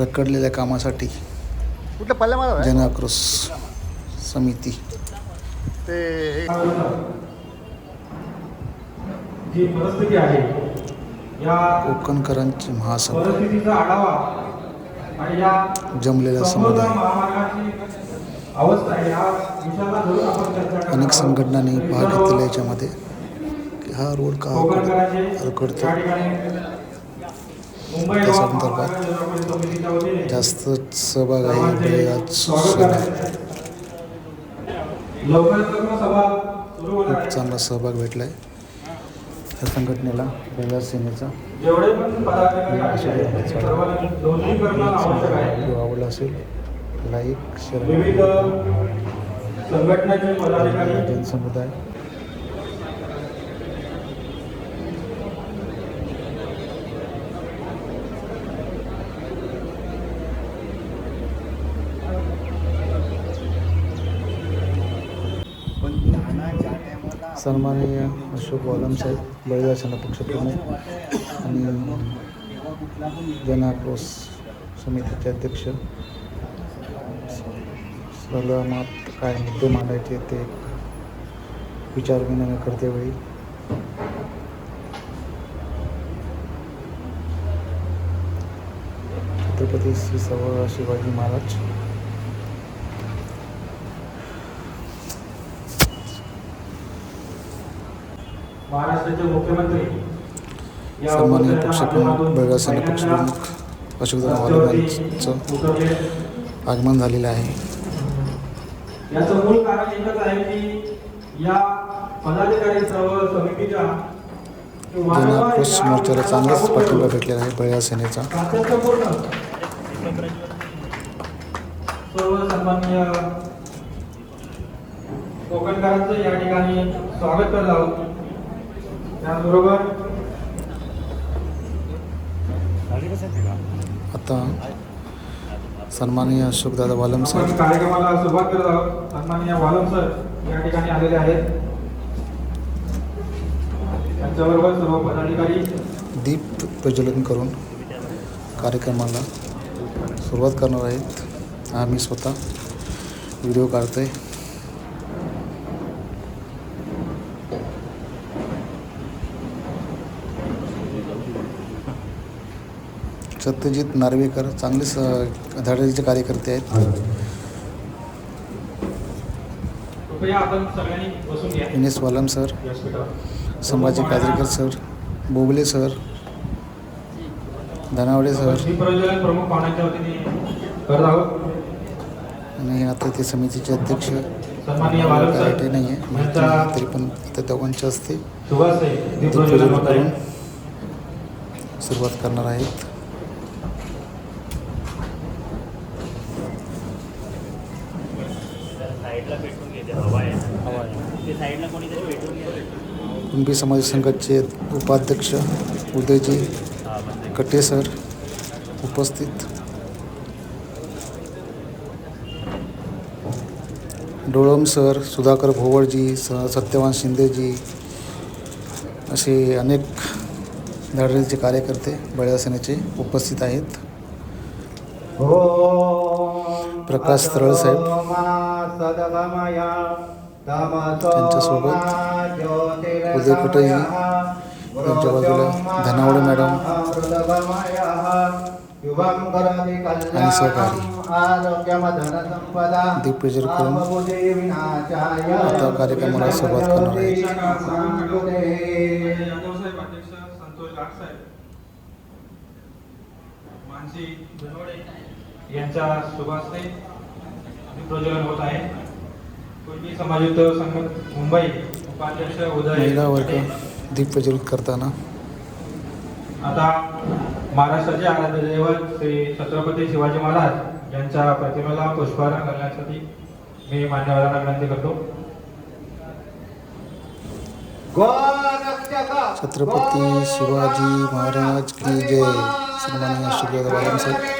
रखडलेल्या कामासाठी कुठलं पल्ल्या मला जनआक्रोश समिती. ते जी परिस्थिती आहे या कोकणकरांची महासभा. परिस्थितीचा आढावा आणि या जमलेला समुदाय महामार्गाची अवस्था आहे या विषयाला धरून आपण चर्चा करणार अनेक. संघटनांनी भाग घेतलेला याच्यामध्ये. की हा रोड का रखडतो त्या संदर्भात जास्त सहभाग आहे. खूप चांगला सहभाग भेटला आहे या संघटनेला बळीराज सेनेचा. व्हिडिओ आवडला असेल लाईक शेअर जनसमुदाय सन्माननीय अशोक वालम साहेब बळीराज सेना पक्षप्रमुख आणि जनआक्रोश समितीचे अध्यक्ष. सर्वात काय मुद्दे मांडायचे ते विचारविनिमय करतेवेळी छत्रपती श्री सव शिवाजी महाराज. महाराष्ट्राचे मुख्यमंत्री या सन्माननीय पक्षप्रमुख माध्यमातून बळीराज सेना पहिल्यांदा पक्षप्रमुख वालम उतरले. आगमन झालेलं आहे. याचं मूळ कारण एकच आहे की या पदाधिकारी समितीच्या मोर्चाला चांगलाच पाठिंबा भेटलेला आहे बळीराज सेनेचा सर्व सन्माननीय कोकणकरांचं या ठिकाणी स्वागत करत आहोत. त्याचबरोबर आता सन्माननीय अशोकदादा वालम साहेब कार्यक्रमाला सुरुवात करत आहोत. सन्माननीय वालम सर या ठिकाणी आलेले आहेत. त्यांच्याबरोबर सर्व पदाधिकारी. दीप प्रज्वलन करून कार्यक्रमाला सुरुवात करणार आहेत. आम्ही स्वतः व्हिडिओ काढतोय. सत्यजित नार्वेकर चांगलेच अ, धडाडीचे कार्यकर्ते आहेत. कृपया आपण सगळ्यांनी बसून घ्या. N S Walam sir. Sambhaji Kajrekar sir Bobale sir Dhanawade sir. आणि आता ते समितीचे अध्यक्ष नाही आहे माहिती तरी पण त्या दोघांच्या होत करून सुरुवात करणार आहेत. कुणबी समाज संघाचे उपाध्यक्ष उदयजी कटे सर उपस्थित. डोळम सर सुधाकर भोवळजी स सत्यवान शिंदेजी असे अनेक धडाडीचे कार्यकर्ते बळ्या सेनेचे उपस्थित आहेत. प्रकाश तरळ साहेब. त्यांच्यासोबत उदय कुटेजी यांच्या बाजूला धनावडे मॅडम आणि सहकारी दीप करून आता कार्यक्रमाला सुरुवात करणार आहे यादव साहेब अध्यक्ष यांच्या सुभाषने प्रज्वलन होत आहे. कुणबी समाजयुक्त संघ मुंबई उपाध्यक्ष उदय महिला वर्ग. दीप प्रज्वलित करताना. आता महाराष्ट्राचे आराध्य दैवत श्री छत्रपती शिवाजी महाराज यांच्या प्रतिमेला पुष्पहार करण्यासाठी मी मान्यवरांना विनंती करतो. छत्रपती शिवाजी महाराज की जय. सन्माननीय साहेब.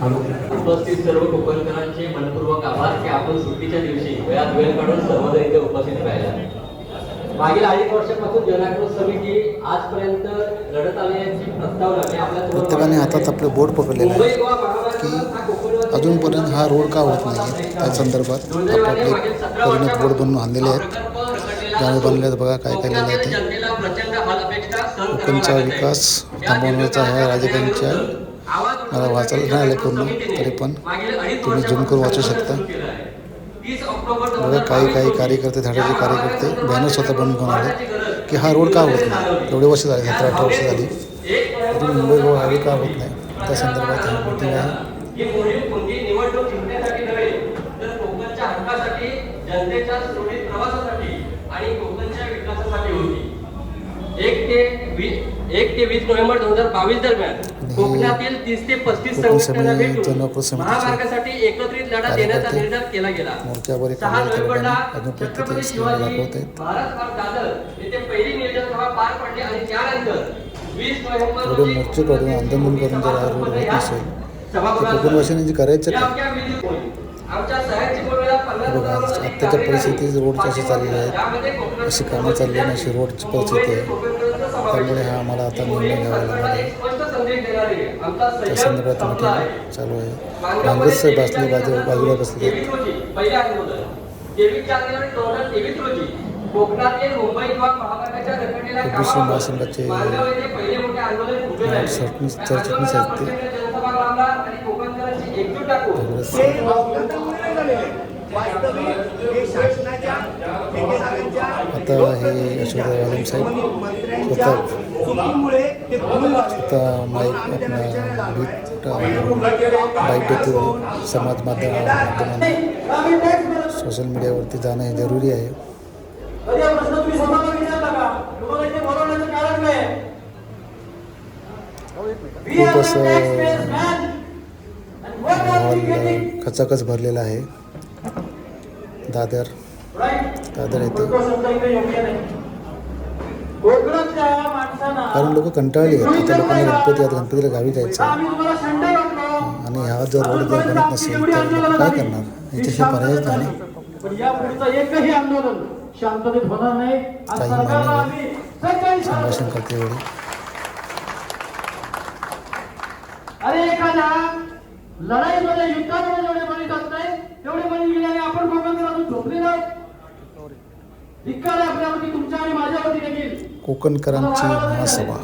उपस्थित सर्व कोकणकरांचे मनपूर्वक आभार की आपण सुट्टीच्या दिवशी वेळात वेळ काढून सर्वजण इथे उपस्थित राहिला. मागील अडीच वर्षापासून जनाक्रोश समिती आजपर्यंत लढत आल्याची प्रस्तावना आपल्या प्रत्येकाने हातात आपलं बोर्ड पकडलेलं आहे गोवा कोकणवासी अजूनपर्यंत हा रोड का होत नाही त्या संदर्भात परिणत बोर्ड बनवून आणलेले आहेत. प्रकल्प रखडलेला त्यामुळे असून बनले आहेत बघा काय काय लिहिलं आहे कोकणचा. विकास थांबवण्याचा ह्या आवाज मला वाचायला नाही आलं पूर्ण तरी पण तुम्ही झूम करून वाचू शकता. बघा काही काही कार्यकर्ते धाडाचे कार्यकर्ते बॅनर स्वतः बनवून घेऊन आले की हा रोड का होत नाही? एवढे वर्ष झाले सतरा अठरा वर्ष झाली. तरी मुंबई गोवा हायवे का होत नाही? त्या संदर्भात ही मीटिंग आहे. एक ते वीस नोव्हेंबर दोन हजार बावीस दरम्यान कोकणातील तीस ते पस्तीस कोकण संघटनांना समिती, भेटून जनआक्रोश समितीचे महामार्गासाठी एकत्रित लढा देण्याचा कार्यकर्ते निर्धार केला गेला मोर्चावर एक सहा कार्यकर्ते नोव्हेंबरला अजून प्रत्येक छत्रपती स्क्रीनला शिवाजी दाखवत आहेत महाराज पार्क दादर येथे पहिली नियोजन सभा पार पडली आणि त्यानंतर वीस नोव्हेंबर थोडे रोजी मोर्चे काढून आंदोलन करून जर हा रोड होत जे करायचं बघा, आत्ताच्या परिस्थितीत. रोडच्या अशा चाललेल्या आहेत. अशी कामं चालली आणि अशी रोडची परिस्थिती आहे. त्यामुळे आहे. हा आम्हाला आता निर्णय घ्यावा लागणार सरकारला आहे संदर्भात. मीटिंग चालू आहे काँग्रेस बसले बाजू बाजूला बसले आहेत. महासंघाचे. सरचिटणीस- सरचिटणीस ते. काँग्रेस आता हे यशोदा आलम साहेब स्वतः माईक बाईक देतील समाज माध्यम माध्यमांना सोशल मीडियावरती जाणं हे जरुरी आहे. कधी खूप असं हॉल खचाखच भरलेला आहे. दादर दादर येथे. कारण लोक कंटाळली आहेत. आता लोकांना गणपती आहेत गणपतीला गावी जायचं आणि हा जर रोड जर बनत नसेल तर लोक काय करणार? याच्याशिवाय पर्यायच नाही. काही मान्यवर संभाषण करते वेळी अरे एखाद्या लढाईमध्ये युद्धामध्ये जेवढे बळी जात नाही तेवढे बळी आपण अजून झोपले नाही. धिक्कार आपल्यावरती तुमच्या आणि माझ्यावरती देखील. कोकणकरांची महासभा.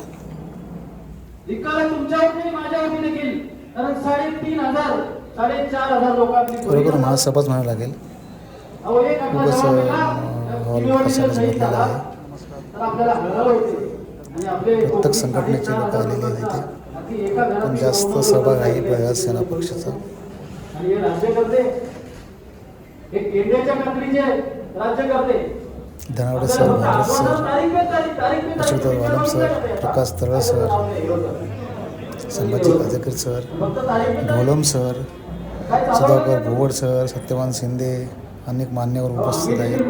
लोकांची बळी बरोबर. महासभाच म्हणावं लागेल. अहो, एक आपला खूप असं, जवान गेला, अं, हॉल भरलेला झाला, आहे. प्रत्येक संघटनेचे लोकं आलेले आहेत इथे. पण जास्त सहभाग आहे प्रयास सेना पक्षाचा. हे राज्यकर्ते हे राज्यकर्ते धनावडे सर महाराज सर तारीख Walam sir, Prakash Tal sir, Sambhaji Kajekar sir Dholam sir Sudhakar Bhowad sir Satyawan Shinde अनेक मान्यवर उपस्थित आहेत.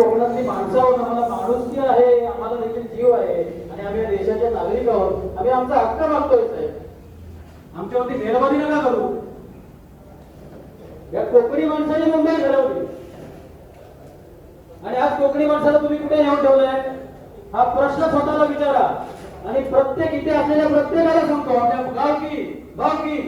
आमच्यावरती मेहरबानी नका करू. या कोकणी माणसाने मुंबई घडवली आणि आज कोकणी माणसाला तुम्ही कुठे नेऊन ठेवलंय? हा प्रश्न स्वतःला विचारा. आणि प्रत्येक इथे असलेल्या प्रत्येकाला सांगतो आपल्या गावकी भावकी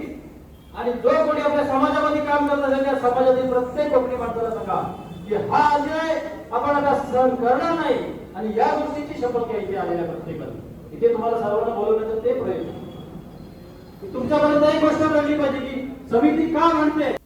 आणि जो कोणी आपल्या समाजामध्ये काम करत असेल त्या समाजातील प्रत्येक कोकणी माणसाला सांगा की हा अन्याय आपण आता सहन करणार नाही. आणि या गोष्टीची शपथ घ्या इथे आलेल्या प्रत्येकाला. इथे तुम्हाला सर्वांना बोलवण्याचा ते प्रयत्न. तुमच्यापर्यंत एक गोष्ट कळली पाहिजे की समिती का म्हणते?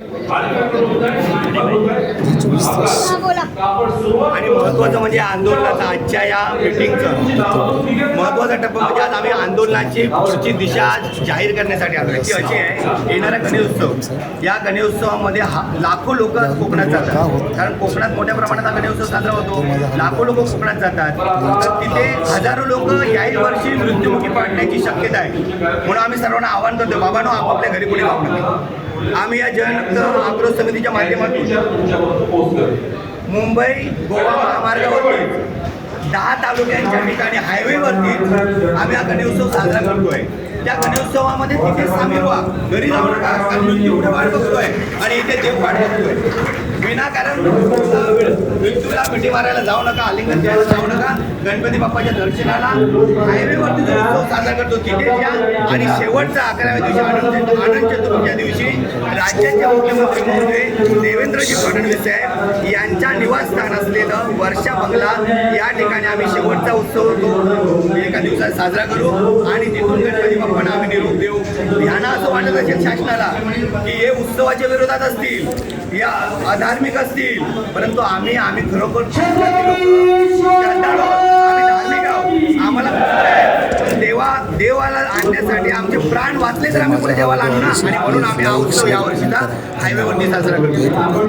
आणि महत्वाचं म्हणजे आंदोलनाचा आजच्या या मिटिंगचं महत्त्वाचा टप्पा म्हणजे आज आम्ही आंदोलनाची पुढची दिशा जाहीर करण्यासाठी आलो ती अशी आहे येणारा गणेशोत्सव. या गणेशोत्सवामध्ये हा- लाखो लोक कोकणात जातात. कारण कोकणात मोठ्या प्रमाणात हा गणेशोत्सव साजरा होतो. लाखो लोक कोकणात जातात. तर तिथे हजारो लोक याही वर्षी मृत्युमुखी पडण्याची शक्यता आहे. म्हणून आम्ही सर्वांना आवाहन करतो बाबांनो आपापल्या घरी कुठे वापरतो आम्ही या जयंत आक्रोश समितीच्या माध्यमातून. मुंबई गोवा महामार्गावरती दहा तालुक्यांच्या ठिकाणी हायवेवरती आम्ही हा गणेशोत्सव साजरा करतोय. त्या गणेशोत्सवामध्ये तिथे सामील व्हा. घरी जाऊ नका कारण मृत्यू पुढे वाट बघतोय आणि इथे देव वाट बघतोय. विनाकारण मृत्यूला मिठी मारायला जाऊ नका आलिंगन द्यायला जाऊ नका. गणपती बाप्पाच्या दर्शनाला हायवेवरती जो उत्सव साजरा करतो. तिथे द्या आणि शेवटचा अकराव्या दिवशी आनंद आनंद चतुर्थीच्या दिवशी राज्याचे मुख्यमंत्री महोदय देवेंद्रजी फडणवीस साहेब यांच्या निवासस्थान असलेलं वर्षा बंगला या ठिकाणी आम्ही शेवटचा उत्सव तो एका दिवसात साजरा करू आणि तिथून गणपती बाप्पांना आम्ही निरोप देऊ. यांना असं वाटत असेल शासनाला की हे उत्सवाच्या विरोधात असतील या अधार्मिक असतील परंतु आम्ही आम्ही खरोखर. आम्ही धार्मिक आहोत. आम्हाला देवा देवाला आणण्यासाठी आमचे प्राण वाचले तर आम्ही पुढे देवाला आणणार. आणि म्हणून आम्ही हा उत्सव या वर्षीचा हायवेवरती साजरा करतो.